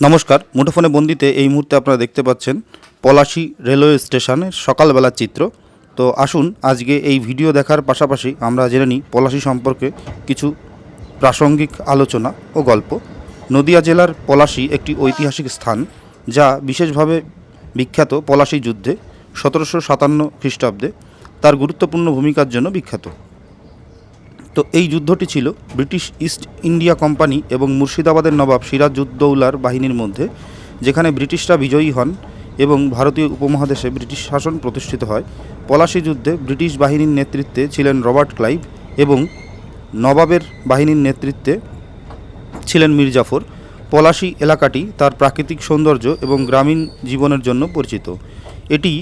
নমস্কার, মুঠোফোনে বন্দিতে এই মুহূর্তে আপনারা দেখতে পাচ্ছেন পলাশী রেলওয়ে স্টেশনের সকালবেলার চিত্র। তো আসুন, আজকে এই ভিডিও দেখার পাশাপাশি আমরা জেনে নিই পলাশী সম্পর্কে কিছু প্রাসঙ্গিক আলোচনা ও গল্প। নদিয়া জেলার পলাশী একটি ঐতিহাসিক স্থান যা বিশেষভাবে বিখ্যাত পলাশী যুদ্ধে সতেরোশো সাতান্ন খ্রিস্টাব্দে তার গুরুত্বপূর্ণ ভূমিকার জন্য বিখ্যাত। তো এই যুদ্ধটি ছিল ব্রিটিশ ইস্ট ইন্ডিয়া কোম্পানি এবং মুর্শিদাবাদের নবাব সিরাজউদ্দৌলার বাহিনীর মধ্যে, যেখানে ব্রিটিশরা বিজয়ী হন এবং ভারতীয় উপমহাদেশে ব্রিটিশ শাসন প্রতিষ্ঠিত হয়। পলাশী যুদ্ধে ব্রিটিশ বাহিনীর নেতৃত্বে ছিলেন রবার্ট ক্লাইভ এবং নবাবের বাহিনীর নেতৃত্বে ছিলেন মীর জাফর পলাশী এলাকাটি তার প্রাকৃতিক সৌন্দর্য এবং গ্রামীণ জীবনের জন্য পরিচিত। এটি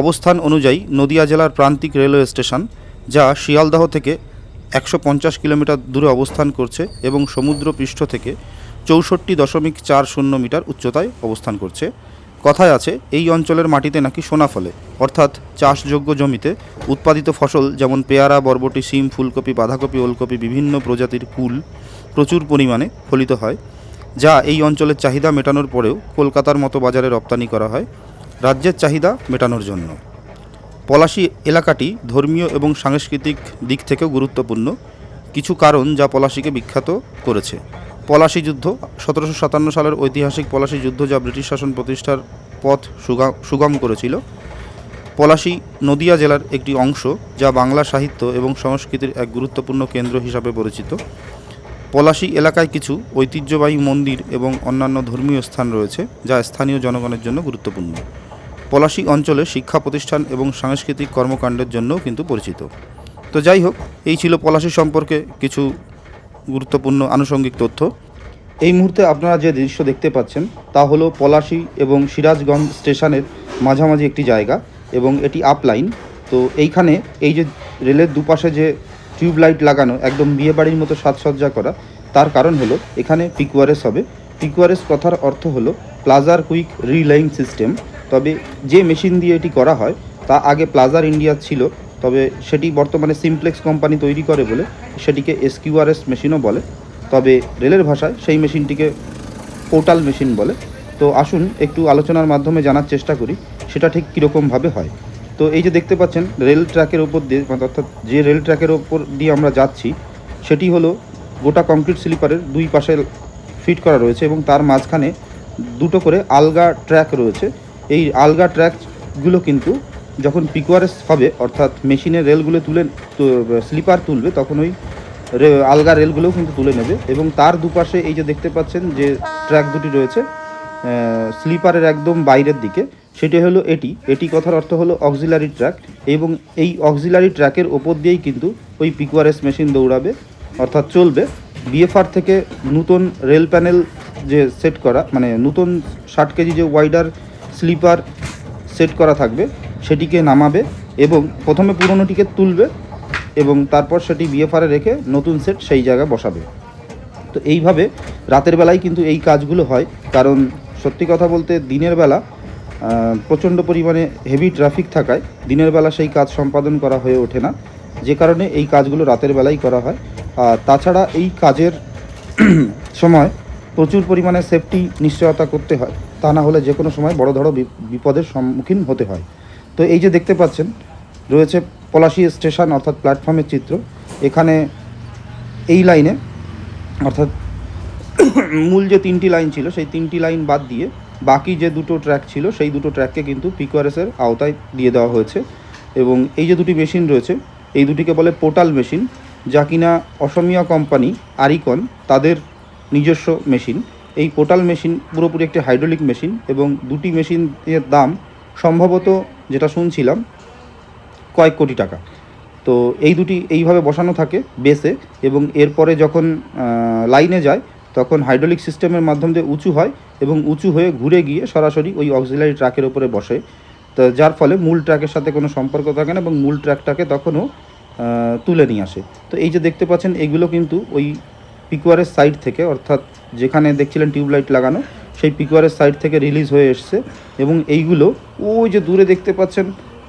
অবস্থান অনুযায়ী নদিয়া জেলার প্রান্তিক রেলওয়ে স্টেশন, যা শিয়ালদাহ থেকে একশো পঞ্চাশ কিলোমিটার দূরে অবস্থান করছে এবং সমুদ্র পৃষ্ঠ থেকে চৌষট্টি দশমিক চার শূন্য মিটার উচ্চতায় অবস্থান করছে। কথায় আছে, এই অঞ্চলের মাটিতে নাকি সোনা ফলে। অর্থাৎ চাষযোগ্য জমিতে উৎপাদিত ফসল যেমন পেয়ারা, বরবটি, শিম, ফুলকপি, বাঁধাকপি, ওলকপি, বিভিন্ন প্রজাতির ফুল প্রচুর পরিমাণে ফলিত হয়, যা এই অঞ্চলের চাহিদা মেটানোর পরেও কলকাতার মতো বাজারে রপ্তানি করা হয়। রাজ্যের চাহিদা মেটানোর জন্য। পলাশী এলাকাটি ধর্মীয় এবং সাংস্কৃতিক দিক থেকেও গুরুত্বপূর্ণ। কিছু কারণ যা পলাশীকে বিখ্যাত করেছে। পলাশী যুদ্ধ, সতেরোশো সাতান্ন সালের ঐতিহাসিক পলাশী যুদ্ধ যা ব্রিটিশ শাসন প্রতিষ্ঠার পথ সুগা- সুগম করেছিল। পলাশী নদিয়া জেলার একটি অংশ যা বাংলা সাহিত্য এবং সংস্কৃতির এক গুরুত্বপূর্ণ কেন্দ্র হিসাবে পরিচিত। পলাশী এলাকায় কিছু ঐতিহ্যবাহী মন্দির এবং অন্যান্য ধর্মীয় স্থান রয়েছে যা স্থানীয় জনগণের জন্য গুরুত্বপূর্ণ। পলাশী অঞ্চলে শিক্ষা প্রতিষ্ঠান এবং সাংস্কৃতিক কর্মকাণ্ডের জন্যও কিন্তু পরিচিত। তো যাই হোক, এই ছিল পলাশী সম্পর্কে কিছু গুরুত্বপূর্ণ আনুষঙ্গিক তথ্য। এই মুহূর্তে আপনারা যে দৃশ্য দেখতে পাচ্ছেন, তা হলো পলাশী এবং সিরাজগঞ্জ স্টেশনের মাঝামাঝি একটি জায়গা এবং এটি আপলাইন তো এইখানে এই যে রেলের দুপাশে যে টিউব লাইট লাগানো, একদম বিয়ে বাড়ির মতো সাজসজ্জা করা, তার কারণ হলো এখানে পিকুয়ারেস হবে। পিকুয়ারেস কথার অর্থ হলো প্লাজার কুইক রিলাইং সিস্টেম। তবে যে মেশিন দিয়ে এটি করা হয়, তা আগে প্লাজার ইন্ডিয়া ছিল, তবে সেটি বর্তমানে সিমপ্লেক্স কোম্পানি তৈরি করে বলে সেটিকে এসকিউআরএস মেশিনও বলে। তবে রেলের ভাষায় সেই মেশিনটিকে পোর্টাল মেশিন বলে। তো আসুন একটু আলোচনার মাধ্যমে জানার চেষ্টা করি, সেটা ঠিক কীরকমভাবে হয়। তো এই যে দেখতে পাচ্ছেন, রেল ট্র্যাকের ওপর দিয়ে মানে অর্থাৎ যে রেল ট্র্যাকের ওপর দিয়ে আমরা যাচ্ছি, সেটি হলো গোটা কংক্রিট স্লিপারের দুই পাশে ফিট করা রয়েছে এবং তার মাঝখানে দুটো করে আলগা ট্র্যাক রয়েছে। এই আলগা ট্র্যাকগুলো কিন্তু যখন পিকুয়ারেস হবে, অর্থাৎ মেশিনের রেলগুলো তুলে স্লিপার তুলবে, তখন ওই আলগা রেলগুলোও কিন্তু তুলে নেবে। এবং তার দুপাশে এই যে দেখতে পাচ্ছেন যে ট্র্যাক দুটি রয়েছে স্লিপারের একদম বাইরের দিকে, সেটি হলো এটি। এটি কথার অর্থ হলো অক্সিলারি ট্র্যাক এবং এই অক্সিলারি ট্র্যাকের ওপর দিয়েই কিন্তু ওই পিকুয়ারেস মেশিন দৌড়াবে, অর্থাৎ চলবে। বিএফআর থেকে নতুন রেল প্যানেল যে সেট করা মানে নতুন ষাট কেজি যে ওয়াইডার স্লিপার সেট করা থাকবে, সেটিকে নামাবে এবং প্রথমে পুরনোটিকে তুলবে এবং তারপর সেটি বিএফআরে রেখে নতুন সেট সেই জায়গায় বসাবে। তো এইভাবে রাতের বেলায় কিন্তু এই কাজগুলো হয়, কারণ সত্যি কথা বলতে দিনের বেলা প্রচণ্ড পরিমাণে হেভি ট্রাফিক থাকায় দিনের বেলা সেই কাজ সম্পাদন করা হয়ে ওঠে না। যে কারণে এই কাজগুলো রাতের বেলাই করা হয়। আর তাছাড়া এই কাজের সময় প্রচুর পরিমাণে সেফটি নিশ্চয়তা করতে হয়। তা না হলে যে কোনো সময় বড় ধরো বিপদের সম্মুখীন হতে হয়। তো এই যে দেখতে পাচ্ছেন, রয়েছে পলাশী স্টেশন অর্থাৎ প্ল্যাটফর্মের চিত্র। এখানে এই লাইনে অর্থাৎ মূল যে তিনটি লাইন ছিল, সেই তিনটি লাইন বাদ দিয়ে বাকি যে দুটো ট্র্যাক ছিল, সেই দুটো ট্র্যাককে কিন্তু পিকোয়ারেসের আওতায় দিয়ে দেওয়া হয়েছে। এবং এই যে দুটি মেশিন রয়েছে, এই দুটিকে বলে পোর্টাল মেশিন যা কিনা অসমিয়া কোম্পানি আরিকন তাদের নিজস্ব মেশিন। এই পোর্টাল মেশিন পুরোপুরি একটি হাইড্রোলিক মেশিন এবং দুটি মেশিনের দাম সম্ভবত যেটা শুনছিলাম, কয়েক কোটি টাকা। তো এই দুটি এইভাবে বসানো থাকে বেসে এবং এরপরে যখন লাইনে যায়, তখন হাইড্রোলিক সিস্টেমের মাধ্যম দিয়ে উঁচু হয় এবং উঁচু হয়ে ঘুরে গিয়ে সরাসরি ওই অক্সিলারি ট্র্যাকের উপরে বসে। তো যার ফলে মূল ট্র্যাকের সাথে কোনো সম্পর্ক থাকে না এবং মূল ট্র্যাকটাকে তখনও তুলে নিয়ে আসে। তো এই যে দেখতে পাচ্ছেন, এগুলো কিন্তু ওই পিকুয়ারের সাইড থেকে, অর্থাৎ যেখানে দেখছিলেন টিউবলাইট লাগানো, সেই পিকুয়ারের সাইড থেকে রিলিজ হয়ে এসছে। এবং এইগুলো ওই যে দূরে দেখতে পাচ্ছেন,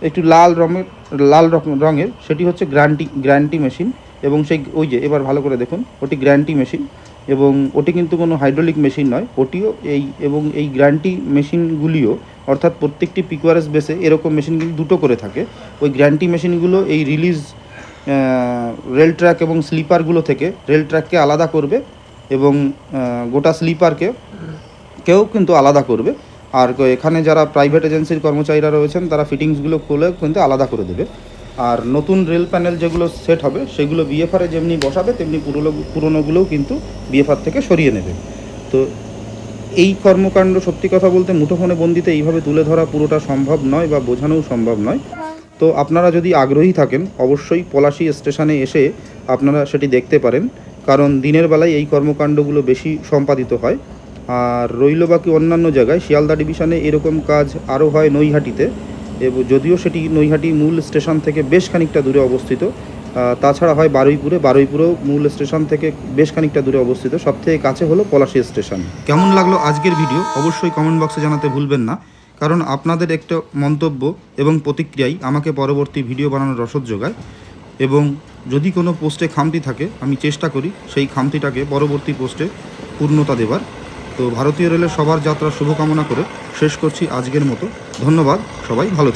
একটু লাল রঙের লাল রঙের, সেটি হচ্ছে গ্র্যান্টি গ্র্যান্টি মেশিন। এবং সেই ওই যে, এবার ভালো করে দেখুন, ওটি গ্র্যান্টি মেশিন। এবং ওটি কিন্তু কোনো হাইড্রোলিক মেশিন নয়, ওটিও এই, এবং এই গ্র্যান্টি মেশিনগুলিও, অর্থাৎ প্রত্যেকটি পিকোয়ারেস বেসে এরকম মেশিন কিন্তু দুটো করে থাকে। ওই গ্র্যান্টি মেশিনগুলো এই রিলিজ রেল ট্র্যাক এবং স্লিপারগুলো থেকে রেল ট্র্যাককে আলাদা করবে এবং গোটা স্লিপারকে কেউ কিন্তু আলাদা করবে। আর এখানে যারা প্রাইভেট এজেন্সির কর্মচারীরা রয়েছেন, তারা ফিটিংসগুলো খুলে কিন্তু আলাদা করে দেবে। আর নতুন রেল প্যানেল যেগুলো সেট হবে, সেগুলো বিএফআরে যেমনি বসাবে, তেমনি পুরনো পুরনোগুলোও কিন্তু বিএফআর থেকে সরিয়ে নেবে। তো এই কর্মকাণ্ড সত্যি কথা বলতে মুঠোফোনে বন্দিতে এইভাবে তুলে ধরা পুরোটা সম্ভব নয় বা বোঝানোও সম্ভব নয়। তো আপনারা যদি আগ্রহী থাকেন, অবশ্যই পলাশি স্টেশনে এসে আপনারা সেটি দেখতে পারেন। কারণ দিনের বেলায় এই কর্মকাণ্ডগুলো বেশি সম্পাদিত হয়। আর রইল বাকি অন্যান্য জায়গায় শিয়ালদা ডিভিশনে এরকম কাজ আরও হয় নৈহাটিতে। এবং, যদিও সেটি নৈহাটি মূল স্টেশন থেকে বেশ খানিকটা দূরে অবস্থিত। তাছাড়া হয় বারুইপুরে। বারুইপুরেও মূল স্টেশন থেকে বেশ খানিকটা দূরে অবস্থিত। সবথেকে কাছে হলো পলাশি স্টেশন। কেমন লাগল আজকের ভিডিও? অবশ্যই কমেন্ট বক্সে জানাতে ভুলবেন না। কারণ আপনাদের একটা মন্তব্য এবং প্রতিক্রিয়াই আমাকে পরবর্তী ভিডিও বানানোর রসদ যোগায় এবং যদি কোনো পোস্টে খামতি থাকে, আমি চেষ্টা করি সেই খামতিটাকে পরবর্তী পোস্টে পূর্ণতা দেবার। তো ভারতীয় রেলের সবার যাত্রা শুভকামনা করে শেষ করছি আজকের মতো। ধন্যবাদ, সবাই ভালো